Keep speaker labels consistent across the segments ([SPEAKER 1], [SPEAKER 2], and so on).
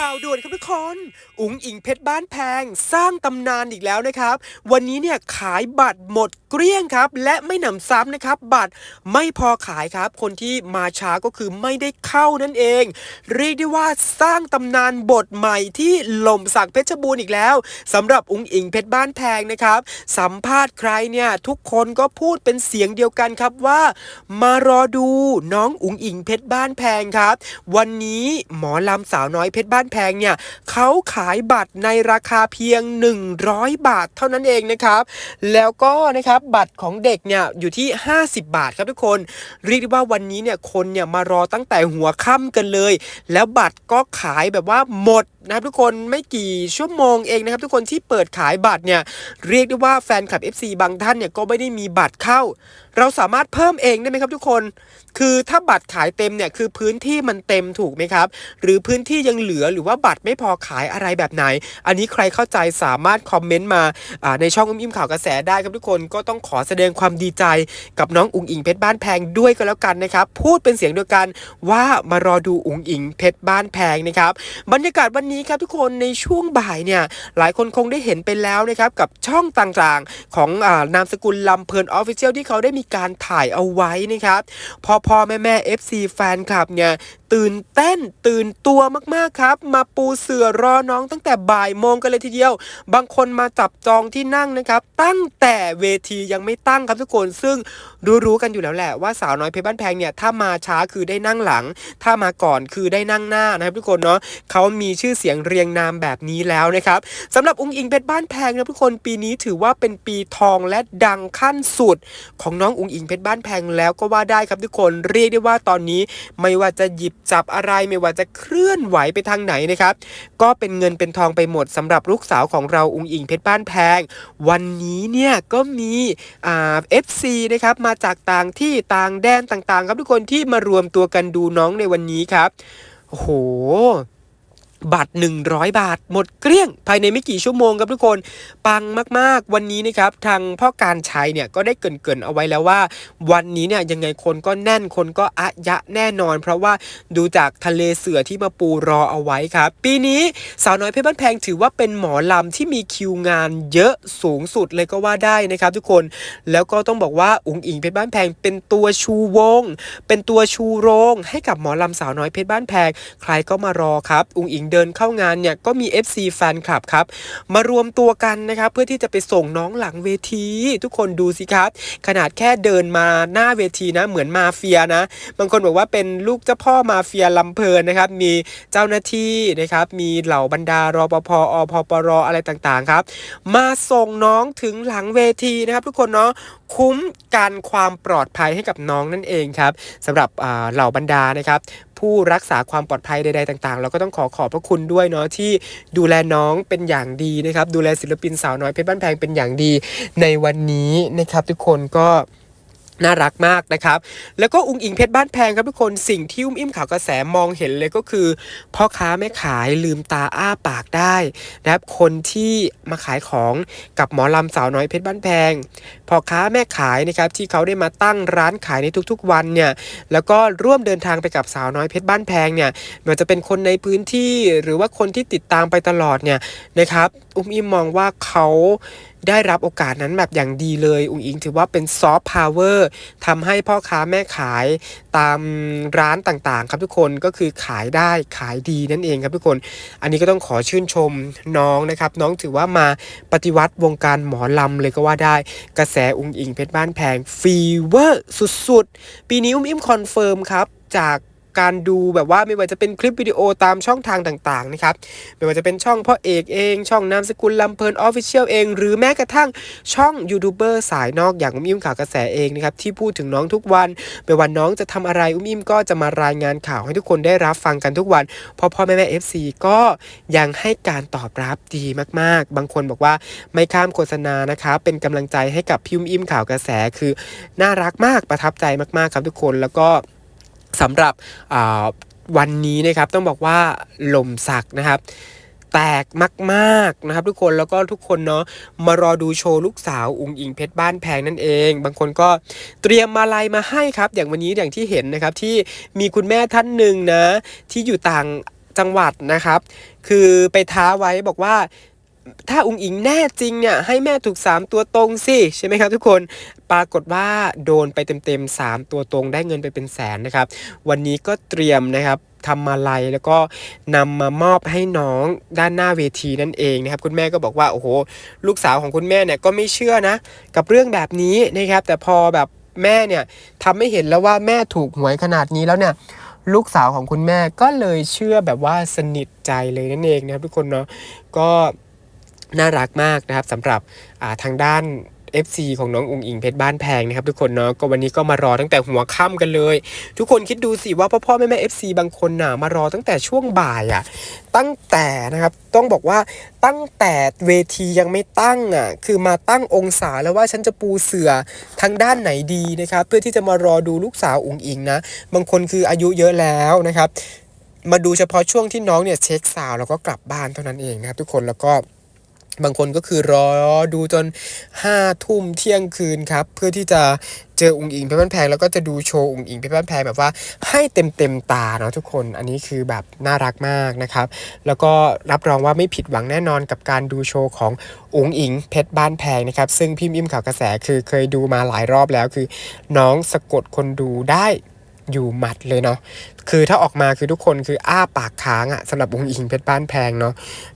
[SPEAKER 1] ข่าวด่วนครับทุกคน อุ๋งอิงเพชรบ้านแพงสร้างตำนานอีกแล้วนะครับ วันนี้เนี่ยขายบัตรหมดเกลี้ยงครับ และไม่หนำซ้ำนะครับ บัตรไม่พอขายครับ คนที่มาช้าก็คือไม่ได้เข้านั่นเอง เรียกได้ว่าสร้างตำนานบทใหม่ที่หล่มสักเพชรบูรณ์อีกแล้วสำหรับอุ๋งอิงเพชรบ้านแพงนะครับ สัมภาษณ์ใครเนี่ยทุกคนก็พูดเป็นเสียงเดียวกันครับว่า มารอดูน้องอุ๋งอิงเพชรบ้านแพงครับ วันนี้หมอลำสาวน้อยเพชรบ้านแพงเนี่ยเขาขายบัตรในราคาเพียง 100 บาทเท่านั้นเองนะครับ แล้วก็นะครับบัตรของเด็กเนี่ยอยู่ที่ 50 บาทครับทุกคน เรียกได้ว่าวันนี้เนี่ยคนเนี่ยมารอตั้งแต่หัวค่ำกันเลย แล้วบัตรก็ขายแบบว่าหมดนะครับทุกคนไม่กี่ชั่วโมงเองนะครับทุกคนที่เปิดขายบัตรเนี่ยเรียกได้ว่าแฟนคลับ FC บางท่านเนี่ยก็ไม่ได้มีบัตรเข้าเราสามารถเพิ่มเองได้ไหมครับทุกคน คือถ้าบัตรขายเต็มเนี่ยคือพื้นที่มันเต็มถูกไหมครับ หรือพื้นที่ยังเหลือหรือว่าบัตรไม่พอขายอะไรแบบไหน อันนี้ใครเข้าใจสามารถคอมเมนต์มาในช่องอุ้มอิ่มข่าวกระแสได้ครับทุกคนก็ต้องขอแสดงความดีใจกับน้องอุ๋งอิงเพชรบ้านแพงด้วยก็แล้วกันนะครับ พูดเป็นเสียงเดียวกันว่ามารอดูอุ๋งอิงเพชรบ้านแพงนะครับบรรยากาศวันนี้ครับทุกคนในช่วงบ่ายเนี่ยหลายคนคงได้เห็นไปแล้วนะครับกับช่องต่างๆ ของอนามสกุลลำเพลินออฟฟิเชียลที่เขาได้มีการถ่ายเอาไว้นะครับพอพ่อแม่แม่ FC แฟนคลับเนี่ยตื่นเต้นตื่นตัวมากๆครับ มาปูเสือรอน้องตั้งแต่บ่ายโมงกันเลยทีเดียว บางคนมาจับจองที่นั่งนะครับ ตั้งแต่เวทียังไม่ตั้งครับทุกคนซึ่งรู้ๆกันอยู่แล้วแหละว่าสาวน้อยเพชรบ้านแพงเนี่ยถ้ามาช้าคือได้นั่งหลัง ถ้ามาก่อนคือได้นั่งหน้านะครับทุกคนเนาะเขามีชื่อเสียงเรียงนามแบบนี้แล้วนะครับสำหรับองค์อิงเพชรบ้านแพงนะทุกคนปีนี้ถือว่าเป็นปีทองและดังขั้นสุดของน้องอุงอิงเพชรบ้านแพงแล้วก็ว่าได้ครับทุกคนเรียกได้ว่าตอนนี้ไม่ว่าจะหยิบจับอะไรไม่ว่าจะเคลื่อนไหวไปทางไหนนะครับ ก็เป็นเงินเป็นทองไปหมดสำหรับลูกสาวของเราอุงอิงเพชรบ้านแพง วันนี้เนี่ยก็มีอ่าเอฟซีนะครับมาจากต่างที่ต่างแดนต่างๆ ครับทุกคนที่มารวมตัวกันดูน้องในวันนี้ครับโอ้โห บัตร 100 บาท หมดเกลี้ยง ภายในไม่กี่ชั่วโมงครับทุกคน ปังมากๆ วันนี้นะครับทางพ่อการชัยเนี่ยก็ได้เกินๆเอาไว้แล้วว่า วันนี้เนี่ยยังไงคนก็แน่นคนก็อะยะแน่นอน เพราะว่าดูจากทะเลเสือที่มาปูรอเอาไว้ครับ ปีนี้สาวน้อยเพชรบ้านแพงถือว่าเป็นหมอลำที่มีคิวงานเยอะสูงสุดเลยก็ว่าได้นะครับทุกคนแล้วก็ต้องบอกว่าอุ๋งอิงเพชรบ้านแพงเป็นตัวชูวง เป็นตัวชูโรง ให้กับหมอลำสาวน้อยเพชรบ้านแพงใครก็มารอครับอุ๋งอิงเดินเข้างานเนี่ยก็มี FC แฟนคลับครับ มารวมตัวกันนะครับเพื่อที่จะไปส่งน้องหลังเวที ทุกคนดูสิครับ ขนาดแค่เดินมาหน้าเวทีนะเหมือนมาเฟียนะบางคนบอกว่าเป็นลูกเจ้าพ่อมาเฟียลำเพลินนะครับ มีเจ้าหน้าที่นะครับ มีเหล่าบรรดารอปภอพปรอะไรต่างๆครับ มาส่งน้องถึงหลังเวทีนะครับ ทุกคนเนาะคุ้มกันความปลอดภัยให้กับน้องนั่นเองครับสำหรับเหล่าบรรดานะครับ ผู้รักษาความปลอดภัยใดๆต่าง ๆ เราก็ต้องขอขอบพระคุณด้วยเนาะที่ดูแลน้องเป็นอย่างดีนะครับ ดูแลศิลปินสาวน้อยเพชรบ้านแพงเป็นอย่างดีในวันนี้นะครับทุกคนก็ น่ารักมากนะครับ แล้วก็อุงอิงเพชรบ้านแพงครับทุกคนสิ่งที่อุ้มอิ่มข่าวกระแสมองเห็นเลยก็คือ พ่อค้าแม่ขายลืมตาอ้าปากได้นะครับคนที่มาขายของกับหมอลำสาวน้อยเพชรบ้านแพงพ่อค้าแม่ขายนะครับที่เขาได้มาตั้งร้านขายในทุกๆวันเนี่ยแล้วก็ร่วมเดินทางไปกับสาวน้อยเพชรบ้านแพงเนี่ยไมันจะเป็นคนในพื้นที่หรือว่าคนที่ติดตามไปตลอดเนี่ยนะครับอุ้มอิ่มมองว่าเขาได้รับโอกาสนั้นแบบอย่างดีเลยอุ้งอิงถือว่าเป็นซอฟต์พาวเวอร์ทำให้พ่อค้าแม่ขายตามร้านต่างๆ ครับทุกคนก็คือขายได้ขายดีนั่นเองครับทุกคน อันนี้ก็ต้องขอชื่นชมน้องนะครับ น้องถือว่ามาปฏิวัติวงการหมอลำเลยก็ว่าได้กระแสอุ้งอิงเพชรบ้านแพงฟีเวอร์สุดๆ ปีนี้อุ้มอิ่มคอนเฟิร์มครับจาก การดูแบบว่าไม่ว่าจะเป็นคลิปวิดีโอตามช่องทางต่างๆนะครับไม่ว่าจะเป็นช่องพ่อเอกเอง ช่องนามสกุลลำเพลินออฟฟิเชียลเอง หรือแม้กระทั่งช่องยูทูบเบอร์สายนอกอย่างอุ้มอิ่มข่าวกระแสเองนะครับที่พูดถึงน้องทุกวันไม่ว่าน้องจะทำอะไรอุ้มอิ่มก็จะมารายงานข่าวให้ทุกคนได้รับฟังกันทุกวันเพอพ่อแม่แม่เอฟซีก็ยังให้การตอบรับดีมากๆ บางคนบอกว่าไม่ข้ามโฆษณานะคะเป็นกำลังใจให้กับพี่อุ้มอิ่มข่าวกระแสคือ น่ารักมากประทับใจมากๆครับทุกคนแล้วก็ สำหรับวันนี้นะครับต้องบอกว่าลมสักนะครับ แตกมากๆนะครับ ทุกคนแล้วก็ทุกคนเนาะมารอดูโชว์ลูกสาวอุงอิงเพชรบ้านแพงนั่นเอง บางคนก็เตรียมมาลัยมาให้ครับ อย่างวันนี้อย่างที่เห็นนะครับที่มีคุณแม่ท่านหนึ่งนะที่อยู่ต่างจังหวัดนะครับ คือไปท้าไว้บอกว่า ถ้าอุงอิงแน่จริงเนี่ยให้แม่ถูก 3 ตัวตรงสิใช่ไหมครับทุกคนปรากฏว่าโดนไปเต็มๆ 3 ตัวตรงได้เงินไปเป็นแสนนะครับ วันนี้ก็เตรียมนะครับทำมาลัยแล้วก็นำมามอบให้น้องด้านหน้าเวทีนั่นเองนะครับคุณแม่ก็บอกว่าโอ้โหลูกสาวของคุณแม่เนี่ยก็ไม่เชื่อนะ กับเรื่องแบบนี้นะครับแต่พอแบบแม่เนี่ยทำให้เห็นแล้วว่าแม่ถูกหวยขนาดนี้แล้วเนี่ยลูกสาวของคุณแม่ก็เลยเชื่อแบบว่าสนิทใจเลยนั่นเองนะครับทุกคนเนาะก็ น่ารักมากนะครับสำหรับาทางด้าน FC ของน้องอุงอิงเพชรบ้านแพงนะครับทุกคนเนาะก็วันนี้ก็มารอตั้งแต่หัวค่ำกันเลย ทุกคนคิดดูสิว่าพ่อพ่อแม่แม่ FC บางคนน่ะมารอตั้งแต่ช่วงบ่ายอะตั้งแต่นะครับต้องบอกว่าตั้งแต่เวทียังไม่ตั้งอะคือมาตั้งองศาแล้วว่าฉันจะปูเสือทางด้านไหนดีนะครับเพื่อที่จะมารอดูลูกสาวอุงอิงนะบางคนคืออายุเยอะแล้วนะครับมาดูเฉพาะช่วงที่น้องเนี่ยเช็คซาวแล้วก็กลับบ้านเท่านั้นเองนะครับทุกคนแล้วก็ บางคนก็คือรอดูจนห้าทุ่มเที่ยงคืนครับ เพื่อที่จะเจออุงอิงเพชรบ้านแพงแล้วก็จะดูโชว์อุงอิงเพชรบ้านแพงแบบว่าให้เต็มเต็มตาเนาะทุกคนอันนี้คือแบบน่ารักมากนะครับ แล้วก็รับรองว่าไม่ผิดหวังแน่นอนกับการดูโชว์ของอุงอิงเพชรบ้านแพงนะครับ ซึ่งพิมพ์อิมข่าวกระแสคือเคยดูมาหลายรอบแล้วคือ น้องสะกดคนดูได้ อยู่หมัดเลยเนาะคือถ้าออกมาคือทุกคนคืออ้าปากค้างอะสำหรับวงค์อิงเพชรบ้านแพงเนาะ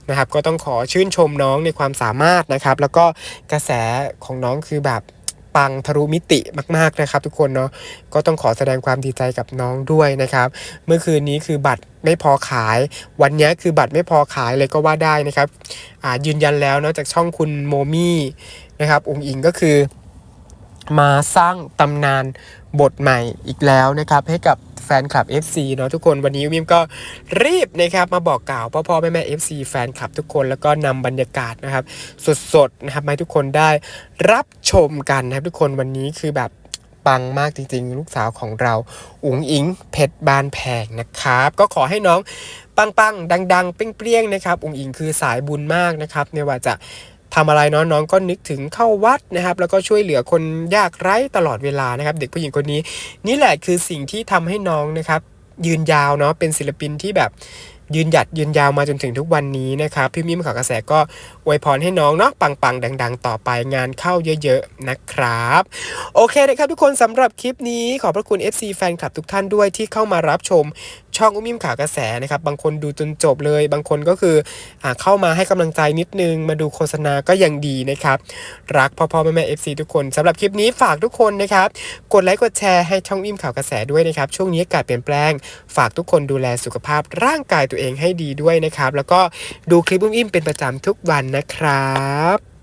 [SPEAKER 1] นะครับ ก็ต้องขอชื่นชมน้องในความสามารถนะครับ แล้วก็กระแสของน้องคือแบบปังทะลุมิติมาก ๆ นะครับ ทุกคนเนาะก็ต้องขอแสดงความดีใจกับน้องด้วยนะครับ เมื่อคืนนี้คือบัตรไม่พอขาย วันนี้คือบัตรไม่พอขายเลยก็ว่าได้นะครับยืนยันแล้วเนาะจากช่องคุณโมมี่นะครับองค์อิงก็คือ มาสร้างตำนานบทใหม่อีกแล้วนะครับ ให้กับแฟนคลับ FC เนาะทุกคนวันนี้วิมก็รีบนะครับมาบอกกล่าวพ่อพ่อแม่แม่ FC แฟนคลับทุกคนแล้วก็นำบรรยากาศนะครับ สดๆนะครับมาให้ทุกคนได้รับชมกันนะครับทุกคนวันนี้คือแบบปังมากจริงๆ ลูกสาวของเรา อุ๋งอิง เพชรบานแพงนะครับ ก็ขอให้น้องปังๆ ดัง ๆ เปรี้ยงๆนะครับ อุ๋งอิงคือสายบุญมากนะครับไม่ว่าจะ ทำอะไรน้องก็นึกถึงเข้าวัดนะครับ แล้วก็ช่วยเหลือคนยากไร้ตลอดเวลานะครับ เด็กผู้หญิงคนนี้ นี่แหละคือสิ่งที่ทำให้น้องนะครับยืนยาวเนาะเป็นศิลปินที่แบบ ยืนหยัดยืนยาวมาจนถึงทุกวันนี้นะครับ พี่มิ้มข่าวกระแสก็อวยพรให้น้องเนาะปังๆ ดัง ๆ ต่อไปงานเข้าเยอะๆนะครับ โอเคนะครับทุกคนสำหรับคลิปนี้ขอบพระคุณ FC แฟนคลับทุกท่านด้วยที่เข้ามารับชมช่องอุ้มมิมข่าวกระแสนะครับ บางคนดูจนจบเลย บางคนก็คืออเข้ามาให้กำลังใจนิดนึง มาดูโฆษณาก็ยังดีนะครับ รักพ่อพ่อแม่แม่ FC ทุกคนสำหรับคลิปนี้ฝากทุกคนนะครับ กดไลค์กดแชร์ให้ช่องอิ่มข่าวกระแสด้วยนะครับ ช่วงนี้อากาศเปลี่ยนแปลง ฝากทุกคนดูแลสุขภาพร่างกายตัวเองให้ดีด้วยนะครับ แล้วก็ดูคลิปอุ้มอิ่มเป็นประจำทุกวันนะครับ